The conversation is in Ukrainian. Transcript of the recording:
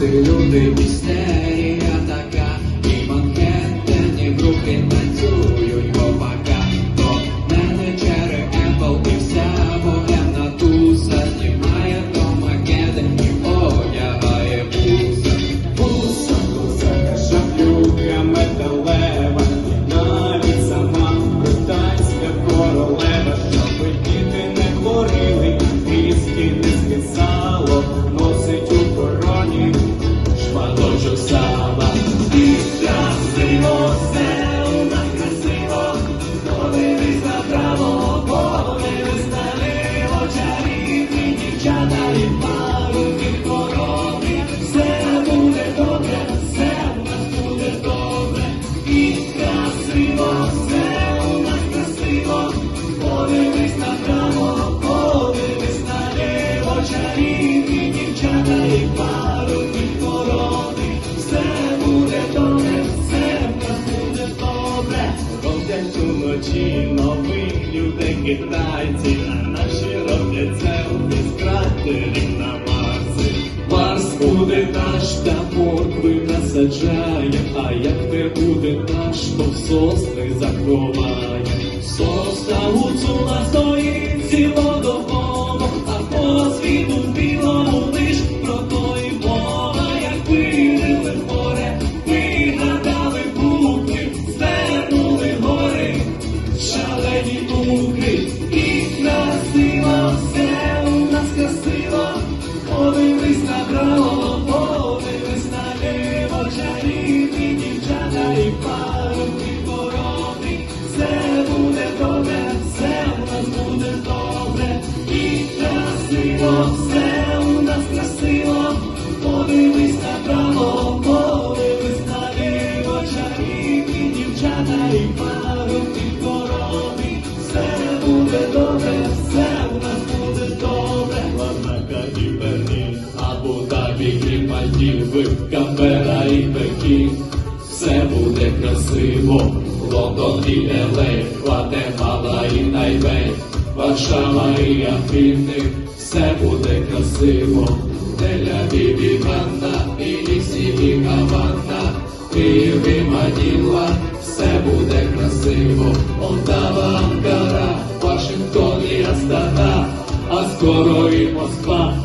Ти люди містерія така, і манкетені в руки танцюють гопака, то менеджери Apple і вся вогенна туса знімає до макети і одягає буса. Буса, буса, шаплюка метале. І красиво, все у нас красиво, подивись направо, подивись наліво, чарівні дівчата і парубки хорові. Все буде добре, все у нас буде добре. І красиво, все у нас красиво, подивись направо, подивись наліво, чарівні дівчата і парубки Роблять уночі нових людей китайці, а наші роблять селфі з кратерів на Марсі. Марс буде наш, та моркви насаджає, а як не буде наш, то сосни заховає. Сосна Мальдіви, Камбера і Пекін, все буде красиво, Лондон і Елей, Гватемала і Найвей, Варшава і Афіни, все буде красиво, Тель-Авів і Ванна, і Лісі, і Гавана, Київ і Манілла, все буде красиво, Полтава, Анкара, Вашингтон і Астана, а скоро і Москва.